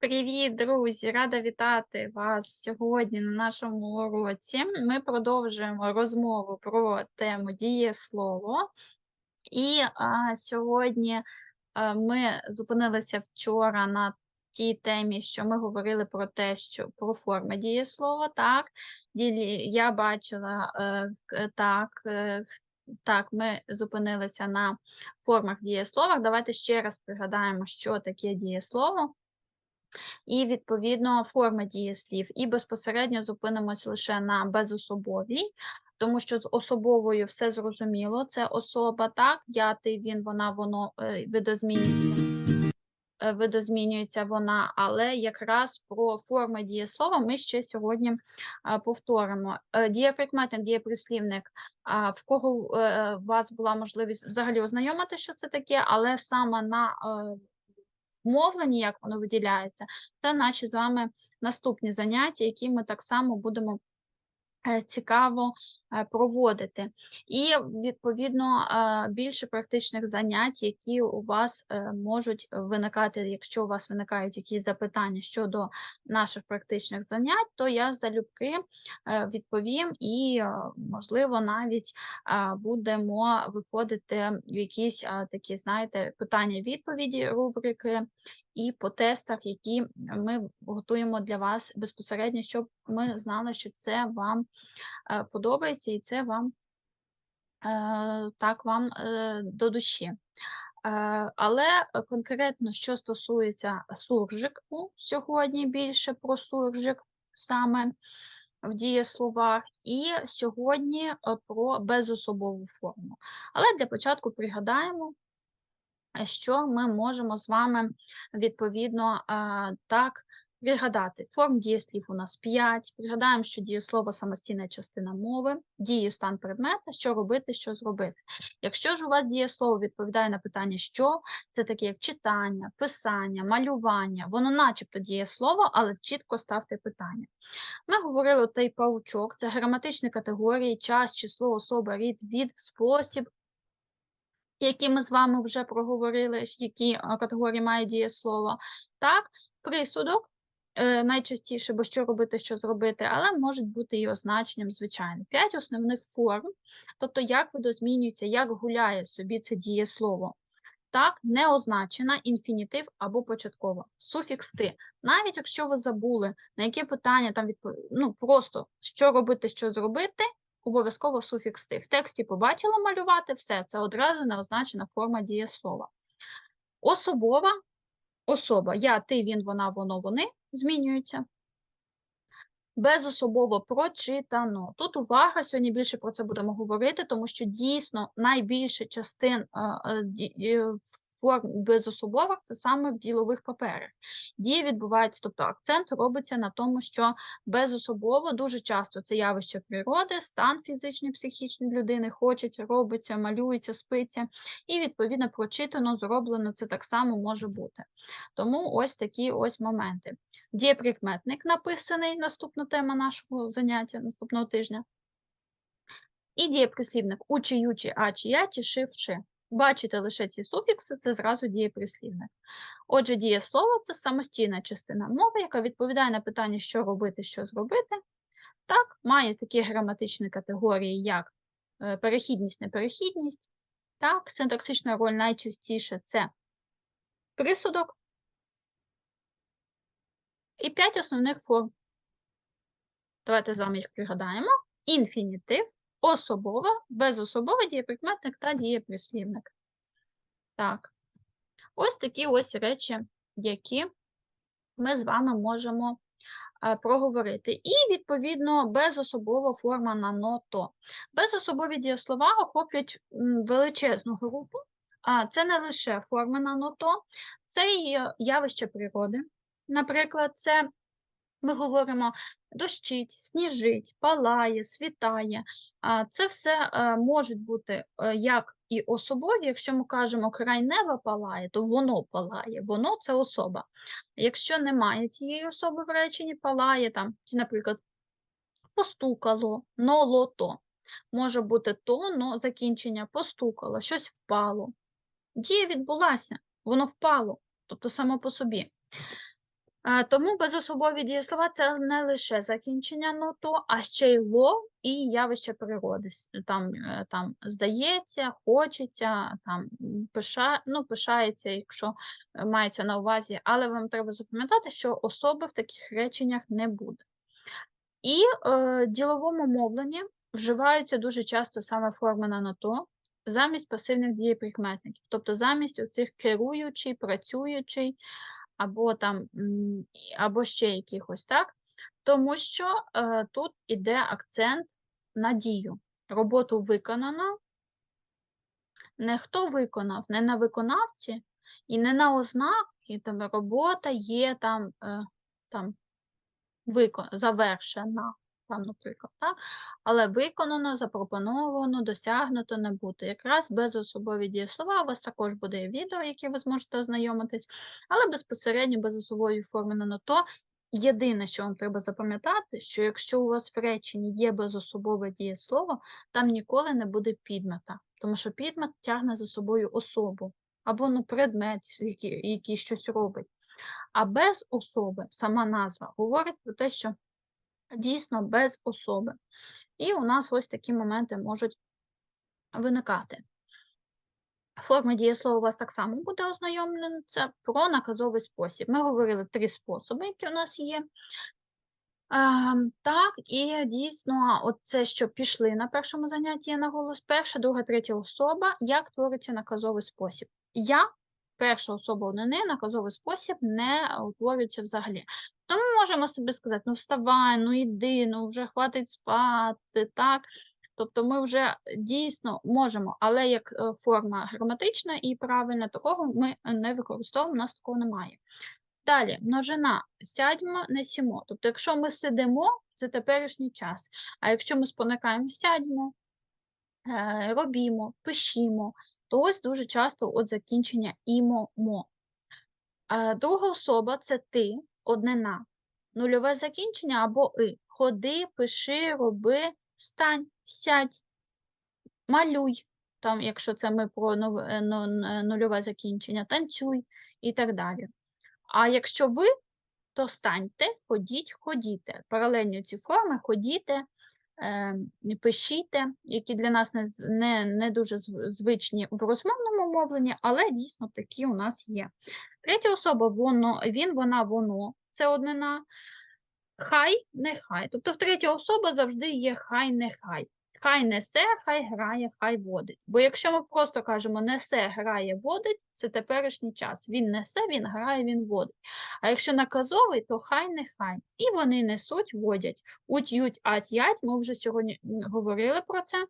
Привіт, друзі! Рада вітати вас сьогодні на нашому уроці. Ми продовжуємо розмову про тему дієслово. І а, сьогодні а, ми зупинилися вчора на тій темі, що ми говорили про те, що про форми дієслова. Так, я бачила е, так. е, Так, ми зупинилися на формах дієслова. Давайте ще раз пригадаємо, що таке дієслово і відповідно форми дієслів. І безпосередньо зупинимось лише на безособовій, тому що з особовою все зрозуміло. Це особа, так, я, ти, він, вона, воно е, видозмінюється. е, Видозмінюється вона, але якраз про форми дієслова ми ще сьогодні повторимо. Е, Дієприкметник, дієприслівник, в кого у вас була можливість взагалі ознайомити, що це таке, але саме на мовленні, як воно виділяється, це наші з вами наступні заняття, які ми так само будемо цікаво е, проводити. І, відповідно, е, більше практичних занять, які у вас е, можуть виникати, якщо у вас виникають якісь запитання щодо наших практичних занять, то я залюбки е, відповім і, е, можливо, навіть будемо виходити в якісь такі, знаєте, питання-відповіді рубрики і по тестах, які ми готуємо для вас безпосередньо, щоб ми знали, що це вам е, подобається і це вам е, так вам е, до душі. Але конкретно, що стосується суржику, сьогодні більше про суржик саме в дієсловах, і сьогодні про безособову форму. Але для початку пригадаємо, що ми можемо з вами відповідно так пригадати. Форм дієслів у нас 5. Пригадаємо, що дієслово самостійна частина мови, дію стан предмета, що робити, що зробити. Якщо ж у вас дієслово відповідає на питання, що, це таке як читання, писання, малювання, воно начебто дієслово, але чітко ставте питання. Ми говорили той паучок, це граматичні категорії, час, число, особа, рід, від, спосіб, які ми з вами вже проговорили, які категорії має дієслово. Так, присудок е, найчастіше, бо що робити, що зробити, але можуть бути і означенням, звичайно. П'ять основних форм, тобто як видозмінюється, як гуляє собі це дієслово. Так, неозначена, інфінітив або початково. Суфікс ти. Навіть якщо ви забули, на яке питання там відпов... ну просто що робити, що зробити, обов'язково суфікс ти. В тексті побачила малювати все, це одразу неозначена форма дієслова. Особова особа. Я, ти, він, вона, воно, вони змінюються. Безособово прочитано. Тут увага, сьогодні більше про це будемо говорити, тому що дійсно найбільше частин е, форм безособових це саме в ділових паперах. Дія відбувається, тобто акцент робиться на тому, що безособово дуже часто це явище природи, стан фізичний, психічний людини, хочеться, робиться, малюється, спиться, і відповідно прочитано, зроблено це так само може бути. Тому ось такі ось моменти. Дієприкметник написаний, наступна тема нашого заняття наступного тижня. І дієприслівник учи, ючи, ачі, ячі, шив, ши. Бачите лише ці суфікси, це зразу дієприслівник. Отже, дієслово це самостійна частина мови, яка відповідає на питання, що робити, що зробити. Так, має такі граматичні категорії, як е, перехідність, неперехідність. Так, синтаксична роль найчастіше це присудок, і п'ять основних форм. Давайте з вами їх пригадаємо. Інфінітив, особова, безособовий дієприкметник та дієприслівник. Так. Ось такі ось речі, які ми з вами можемо е, проговорити. І, відповідно, безособова форма на ното. Безособові дієслова охоплюють величезну групу. Це не лише форми на ното, це і явище природи. Наприклад, це ми говоримо дощить, сніжить, палає, світає. А Це все е, можуть бути е, як і особові, якщо ми кажемо край неба палає, то воно палає, воно це особа. Якщо немає цієї особи в реченні, палає там, чи, наприклад, постукало, нолото. Може бути то, но закінчення постукало, щось впало. Дія відбулася, воно впало, тобто само по собі. Тому безособові дієслова це не лише закінчення на то, а ще й «ло» і явище природи. Там, е, там здається, хочеться, там, пиша ну, пишається, якщо, е, мається на увазі, але вам треба запам'ятати, що особи в таких реченнях не буде. І, е, діловому мовленні вживаються дуже часто саме форми на «на то» замість пасивних дієприкметників. Тобто замість оцих керуючий, працюючий або там, або ще якихось, так. Тому що, е, тут іде акцент на дію. Роботу виконано не хто виконав, не на виконавці і не на ознаки, там робота є там, е, там викон... завершена, там, наприклад, так, але виконано, запропоновано, досягнуто не буде. Якраз безособові дієслова, у вас також буде відео, яке ви зможете ознайомитись, але безпосередньо безособові форми на то. Єдине, що вам треба запам'ятати, що якщо у вас в реченні є безособове дієслово, там ніколи не буде підмета, тому що підмет тягне за собою особу або ну, предмет, який, який щось робить. А без особи, сама назва, говорить про те, що дійсно без особи. І у нас ось такі моменти можуть виникати. Форма дієслова у вас так само буде ознайомлена. Про наказовий спосіб. Ми говорили три способи, які у нас є. Ем, так, і дійсно, от це, що пішли на першому занятті, я наголос, перша, друга, третя особа, як твориться наказовий спосіб. Я, перша особа однини, наказовий спосіб не утворюється взагалі. Тому можемо собі сказати: ну вставай, ну йди, ну вже хватить спати, так. Тобто ми вже дійсно можемо, але як е, форма граматична і правильна, такого ми не використовуємо, у нас такого немає. Далі, множина сядьмо, не сімо. Тобто, якщо ми сидимо, це теперішній час. А якщо ми споникаємо сядьмо, е, робімо, пишімо, то ось дуже часто от закінчення імо, мо. Е, Друга особа це ти, однина. Нульове закінчення або и. Ходи, пиши, роби, стань, сядь, малюй, там, якщо це ми про е, е, нульове закінчення, танцюй і так далі. А якщо ви, то станьте, ходіть, ходіте. Паралельно ці форми ходіте, е, пишіте, які для нас не, не дуже звичні в розмовному мовленні, але дійсно такі у нас є. Третя особа воно, він, вона, воно це однина. Хай, нехай. Тобто в третя особа завжди є хай, нехай. Хай несе, хай грає, хай водить. Бо якщо ми просто кажемо несе, грає, водить, це теперішній час. Він несе, він грає, він водить. А якщо наказовий, то хай нехай. І вони несуть, водять. Уть, ють, ать, ять. Ми вже сьогодні говорили про це.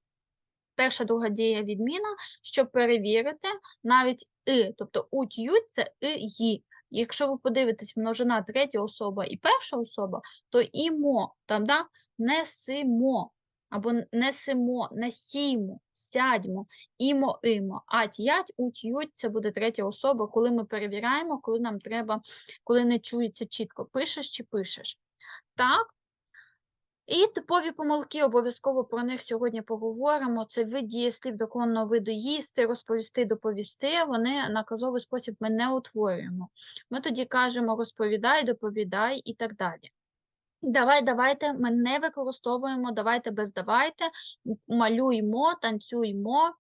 Перша, друга дія відміна, щоб перевірити навіть и, тобто уть, ють це и, ї. Якщо ви подивитесь множина третя особа і перша особа, то імо, там, да, несимо, або несимо, несімо, сядьмо, імо, імо, ать, ять, уть, ють, це буде третя особа, коли ми перевіряємо, коли нам треба, коли не чується чітко, пишеш чи пишеш. Так, і типові помилки, обов'язково про них сьогодні поговоримо. Це вид дієслів доконного виду їсти, розповісти, доповісти. Вони наказовий спосіб ми не утворюємо. Ми тоді кажемо розповідай, доповідай і так далі. Давай, давайте, ми не використовуємо давайте без давайте, м- малюймо, танцюймо,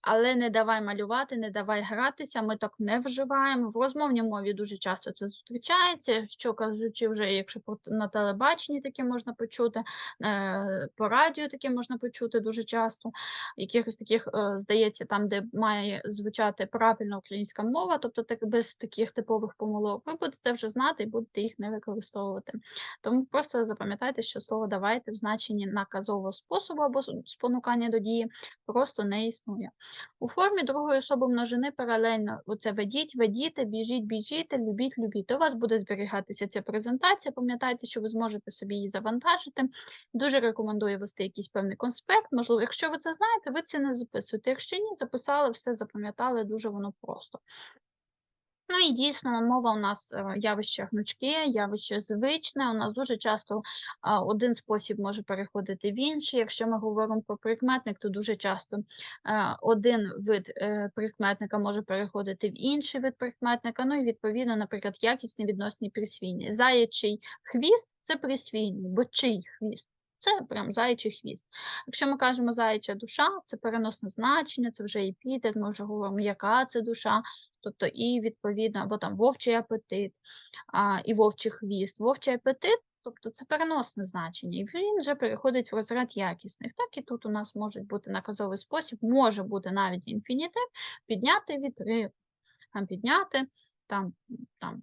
але не давай малювати, не давай гратися, ми так не вживаємо. В розмовній мові дуже часто це зустрічається, що кажучи, вже якщо на телебаченні таке можна почути, е, по радіо таке можна почути дуже часто. Якихось таких, е, здається, там, де має звучати правильна українська мова, тобто так без таких типових помилок, ви будете вже знати і будете їх не використовувати. Тому просто запам'ятайте, що слово давайте в значенні наказового способу або спонукання до дії просто не існує. У формі другої особи множини паралельно оце ведіть, ведіте, біжіть, біжіте, любіть, любіть. У вас буде зберігатися ця презентація. Пам'ятайте, що ви зможете собі її завантажити. Дуже рекомендую вести якийсь певний конспект. Можливо, якщо ви це знаєте, ви це не записуєте. Якщо ні, записали, все запам'ятали, дуже воно просто. Ну і дійсно мова у нас е, явище гнучке, явище звичне. У нас дуже часто один спосіб може переходити в інший. Якщо ми говоримо про прикметник, то дуже часто е, один вид е, прикметника може переходити в інший вид прикметника. Ну і відповідно, наприклад, якісний відносний присвійний. Заячий хвіст це присвійний, бо чий хвіст. Це прям заячий хвіст. Якщо ми кажемо заяча душа, це переносне значення, це вже епітет, ми вже говоримо, яка це душа, тобто і відповідно, або там вовчий апетит, а, і вовчий хвіст. Вовчий апетит, тобто це переносне значення, і він вже переходить в розряд якісних. Так і тут у нас може бути наказовий спосіб, може бути навіть інфінітив, підняти вітри, там підняти, там, там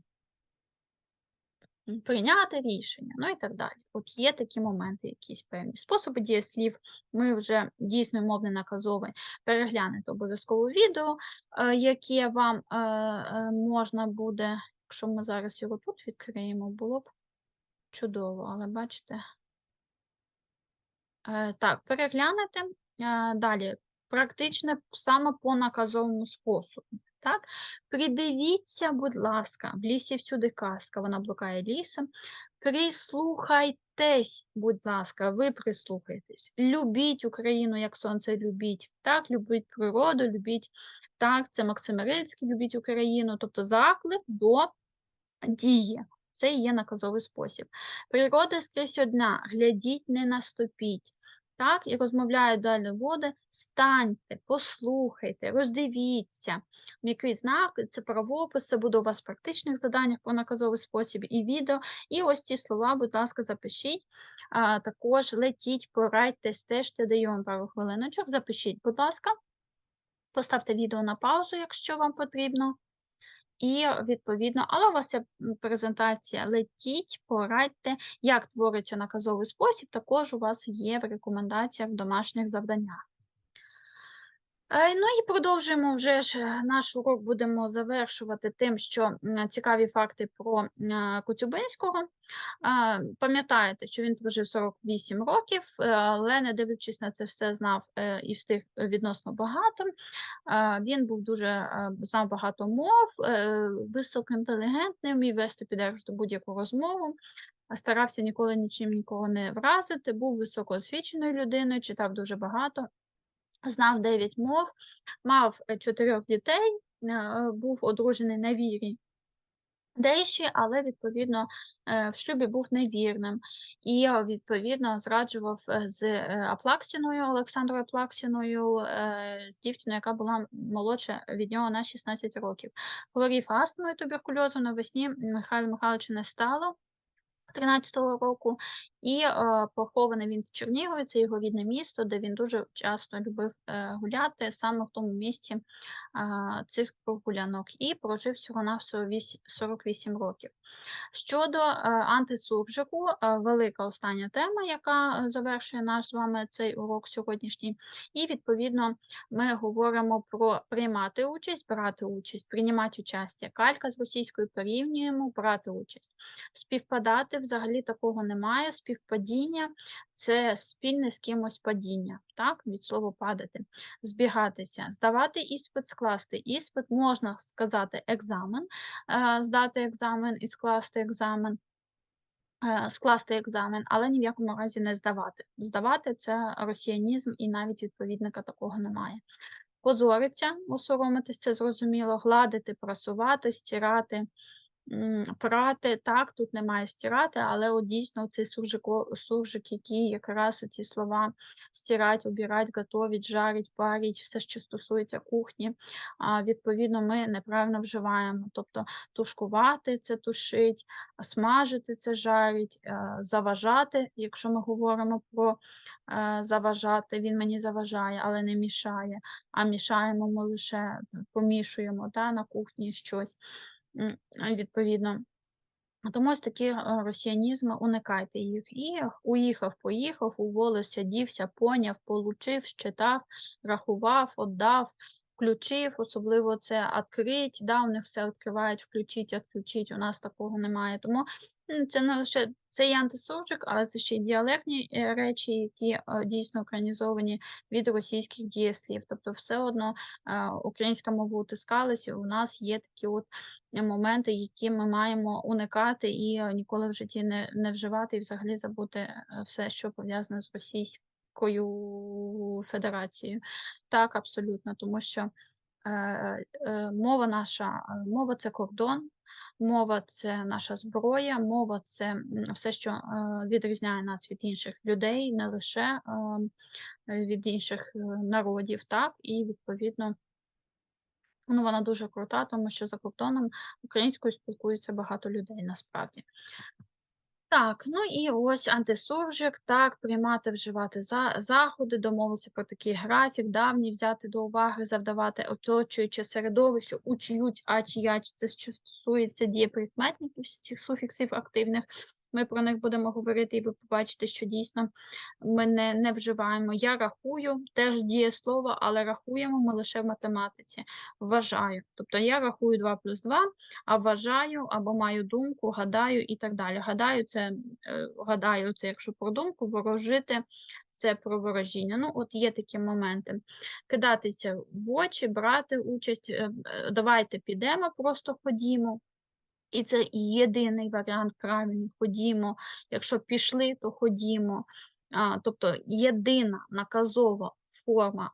прийняти рішення, ну і так далі. От є такі моменти, якісь певні способи дієслів. Ми вже дійсно мовний наказовий переглянете обов'язково відео, е, яке вам е, е, можна буде, якщо ми зараз його тут відкриємо, було б чудово, але бачите. Так, переглянете. Далі, практичне саме по наказовому способу. Так? Придивіться, будь ласка, в лісі всюди казка, вона блукає лісом. Прислухайтесь, будь ласка, ви прислухайтесь. Любіть Україну, як сонце любіть. Так, любіть природу, любіть. Так, це Максим Рильський, любіть Україну, тобто заклик до дії. Це і є наказовий спосіб. Природа скрізь одна, глядіть, не наступіть так, і розмовляють далі води, станьте, послухайте, роздивіться. М'який знак це правопис, це буде у вас в практичних заданнях по наказовий спосіб і відео. І ось ці слова, будь ласка, запишіть. А, Також летіть, порадьте, стежте, вам пару хвилиночок. Запишіть, будь ласка, поставте відео на паузу, якщо вам потрібно. І відповідно, але у вас ця презентація летіть, порадьте, як твориться наказовий спосіб, також у вас є в рекомендаціях в домашніх завданнях. Е, ну і продовжуємо вже ж е, наш урок будемо завершувати тим, що цікаві факти про Коцюбинського. Пам'ятаєте, що він прожив 48 років, е, але не дивлячись на це все, знав і встиг відносно багато. Він був дуже знав багато мов, високоінтелігентний, вмів вести підержу будь-яку розмову. Старався ніколи нічим нікого не вразити, був високоосвіченою людиною, читав дуже багато знав 9 мов, мав е, чотирьох дітей, е, був одружений на вірі. Дейші, але, відповідно, е, в шлюбі був невірним і, відповідно, зраджував з Аплаксіною, Олександрою Аплаксіною, з дівчиною, яка була молодша від нього на 16 років. Хворів астмою туберкульозу навесні Михайло Михайловича не стало. 13-го року, і е, похований він в Чернігові, це його рідне місто, де він дуже часто любив е, гуляти саме в тому місці е, цих прогулянок, і прожив всього на 48 років. Щодо е, антисуржику, е, велика остання тема, яка завершує наш з вами цей урок сьогоднішній, і відповідно ми говоримо про приймати участь, брати участь, приймати участь. Калька з російською порівнюємо, брати участь, співпадати взагалі такого немає. Співпадіння це спільне з кимось падіння, так, від слова падати, збігатися, здавати іспит, скласти іспит, можна сказати, екзамен, е, здати екзамен і скласти екзамен. Е, скласти екзамен, але ні в якому разі не здавати. Здавати це росіянізм, і навіть відповідника такого немає. Позориться, осоромитись, це зрозуміло, гладити, прасувати, стирати, Прати, так, тут немає стирати, але от дійсно цей суржик, суржик, який якраз ці слова стирать, обірать, готовить, жарить, парить, все, що стосується кухні, відповідно, ми неправильно вживаємо. Тобто тушкувати це тушить, смажити це жарить, е, заважати, якщо ми говоримо про е, заважати, він мені заважає, але не мішає, а мішаємо ми лише помішуємо та, на кухні щось відповідно. Тому ось такі росіянізми, уникайте їх. І уїхав, поїхав, уволився, дівся, поняв, получив, щитав, рахував, отдав, включив, особливо це «открить», да, у них все відкривають, включіть, відключіть, у нас такого немає. Тому це не лише це і антисуржик, але це ще й діалектні е, речі, які е, дійсно українізовані від російських дієслів. Тобто, все одно е, українська мова утискалася, у нас є такі от моменти, які ми маємо уникати і ніколи в житті не, не вживати, і взагалі забути все, що пов'язане з Російською Федерацією. Так, абсолютно, тому що е, е, мова наша, мова це кордон, мова це наша зброя, мова це все, що е, відрізняє нас від інших людей, не лише е, від інших е, народів, так, і відповідно. Ну, вона дуже крута, тому що за кордоном українською спілкуються багато людей насправді. Так, ну і ось антисуржик, так, приймати, вживати за, заходи, домовитися про такий графік, давній, взяти до уваги, завдавати оточуюче середовище, уч'ють, ач, яч, це що стосується дієприкметників, цих суфіксів активних. Ми про них будемо говорити, і ви побачите, що дійсно ми не, не вживаємо. Я рахую, теж дієслово, але рахуємо ми лише в математиці. Вважаю. Тобто я рахую 2 плюс 2, а вважаю або маю думку, гадаю і так далі. Гадаю, це е, гадаю, це якщо про думку, ворожити це про ворожіння. Ну, от є такі моменти. Кидатися в очі, брати участь, е, е, давайте підемо, просто ходімо. І це єдиний варіант правильний ходімо. Якщо пішли, то ходімо. А, тобто єдина наказова форма,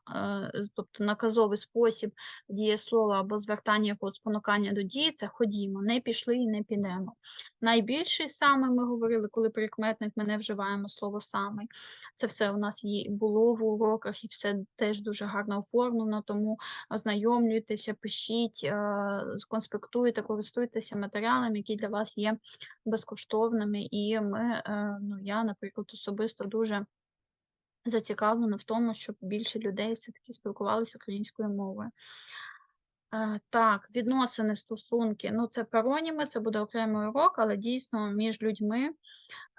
тобто наказовий спосіб дієслова або звертання якогось спонукання до дії це ходімо, не пішли і не підемо. Найбільший саме ми говорили, коли прикметник ми не вживаємо слово самий. Це все у нас є, було в уроках і все теж дуже гарно оформлено, тому ознайомлюйтеся, пишіть, конспектуйте, користуйтеся матеріалами, які для вас є безкоштовними. І ми, е, ну я, наприклад, особисто дуже зацікавлена в тому, щоб більше людей все-таки спілкувалися українською мовою. Е, Так, відносини, стосунки. Ну, це пароніми, це буде окремий урок, але дійсно між людьми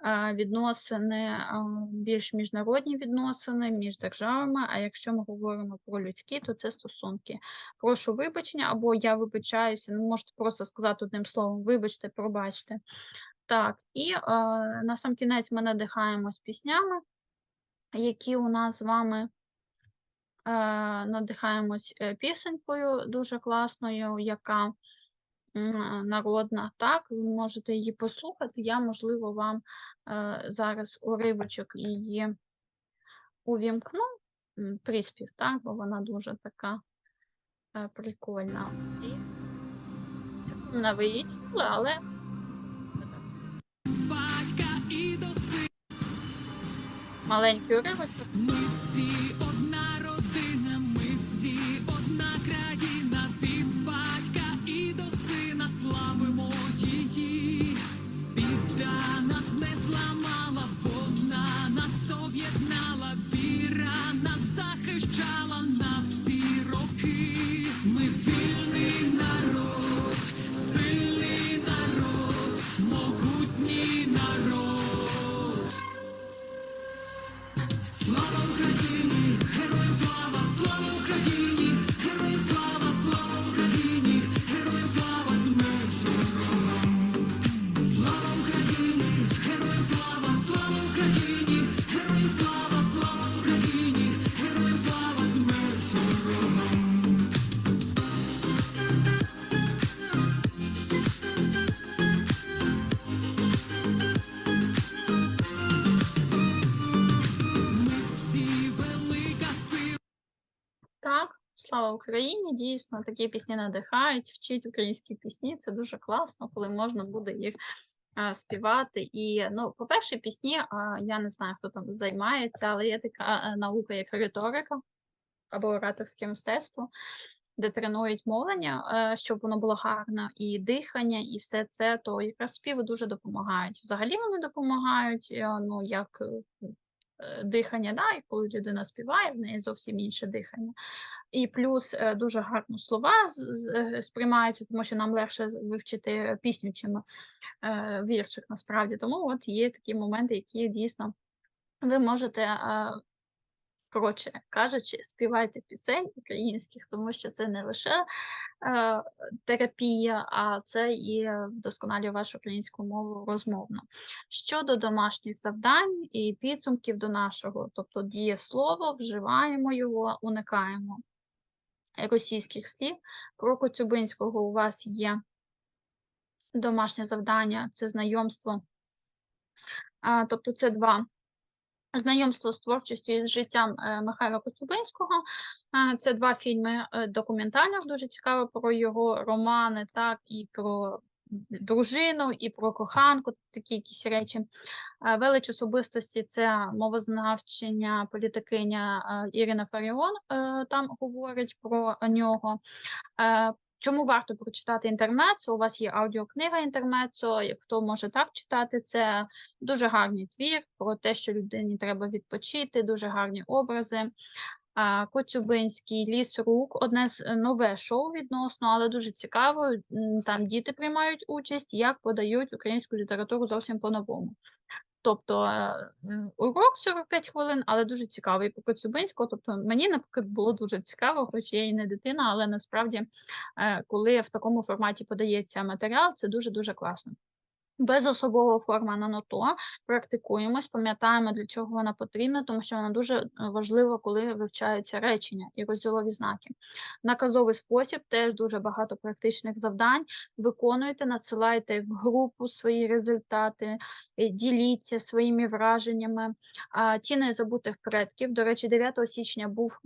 е, відносини, е, більш міжнародні відносини між державами. А якщо ми говоримо про людські, то це стосунки. Прошу вибачення, або я вибачаюся, ну можете просто сказати одним словом, вибачте, пробачте. Так, і е, на сам кінець ми надихаємось піснями, які у нас з вами е, надихаємось е, пісенькою дуже класною, яка народна. Так, ви можете її послухати. Я, можливо, вам е, зараз уривочок її увімкну, приспів, так, бо вона дуже така прикольна. І вона ви але маленький уривочок. Ми всі одна родина, ми всі одна країна. Від батька і до сина славимо її. Біда нас не зламала, вона нас об'єднала, віра нас захищала Україні! Дійсно, такі пісні надихають, вчить українські пісні. Це дуже класно, коли можна буде їх співати. І, ну, по-перше, пісні, а, я не знаю, хто там займається, але є така наука, як риторика або ораторське мистецтво, де тренують мовлення, е, щоб воно було гарно, і дихання, і все це, то якраз співи дуже допомагають. Взагалі вони допомагають, е, ну, як дихання, да, і коли людина співає, в неї зовсім інше дихання. І плюс е, дуже гарно слова е, сприймаються, тому що нам легше вивчити пісню, чим е, віршик насправді. Тому от є такі моменти, які дійсно ви можете е, Коротше кажучи, співайте пісень українських, тому що це не лише, е, терапія, а це і вдосконалює вашу українську мову розмовно. Щодо домашніх завдань і підсумків до нашого, тобто дієслово, вживаємо його, уникаємо російських слів. Про Коцюбинського у вас є домашнє завдання, це знайомство. Тобто це 2 знайомство з творчістю і з життям, е, Михайла Коцюбинського. Це 2 фільми, е, документальних, дуже цікаво про його романи, так, і про дружину, і про коханку, такі якісь речі. Велич особистості це мовознавчиня, політикиня е, Ірина Фаріон там говорить про нього. Чому варто прочитати інтермецо? У вас є аудіокнига інтермецо, хто може так читати, це дуже гарний твір про те, що людині треба відпочити, дуже гарні образи. Коцюбинський ліс рук, одне з е, нове шоу відносно, але дуже цікаво. Там діти приймають участь, як подають українську літературу зовсім по-новому. Тобто е, урок 45 хвилин, але дуже цікавий по Коцюбинського. Тобто мені, наприклад, було дуже цікаво, хоч я і не дитина, але насправді, е, коли в такому форматі подається матеріал, це дуже-дуже класно. Без особового форма на НОТО практикуємось, пам'ятаємо, для чого вона потрібна, тому що вона дуже е, важлива, коли вивчаються речення і розділові знаки. Наказовий спосіб теж дуже багато практичних завдань. Виконуйте, надсилайте в групу свої результати, е, діліться своїми враженнями. Ті забутих предків. До речі, 9 січня був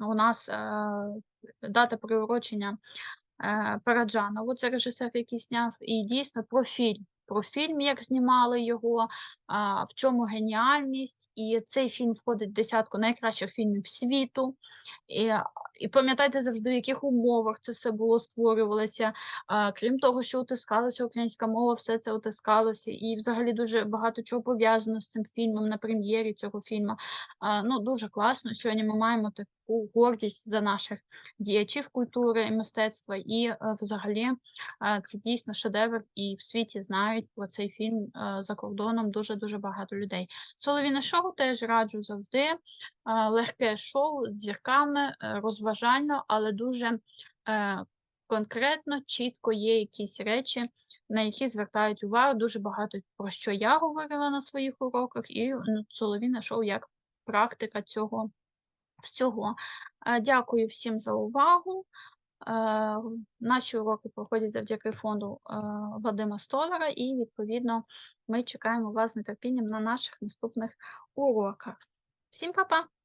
у нас е, дата приурочення Параджанову, це режисер, який зняв, і дійсно про фільм. Про фільм, як знімали його, в чому геніальність, і цей фільм входить в десятку найкращих фільмів світу. І пам'ятайте завжди, в яких умовах це все було створювалося. А, крім того, що утискалася українська мова, все це утискалося, і взагалі дуже багато чого пов'язано з цим фільмом на прем'єрі цього фільму. А, ну, дуже класно. Сьогодні ми маємо таку гордість за наших діячів культури і мистецтва, і е, взагалі е, це дійсно шедевр, і в світі знають про цей фільм е, за кордоном дуже дуже багато людей. Соловіне шоу теж раджу завжди. е, Легке шоу з зірками, е, розважально, але дуже е, конкретно, чітко є якісь речі, на які звертають увагу. Дуже багато про що я говорила на своїх уроках, і ну, Соловіне шоу як практика цього всього. Е, Дякую всім за увагу. Е, Наші уроки проходять завдяки фонду е, Вадима Столара, і відповідно ми чекаємо вас з нетерпінням на наших наступних уроках. Всім па-па!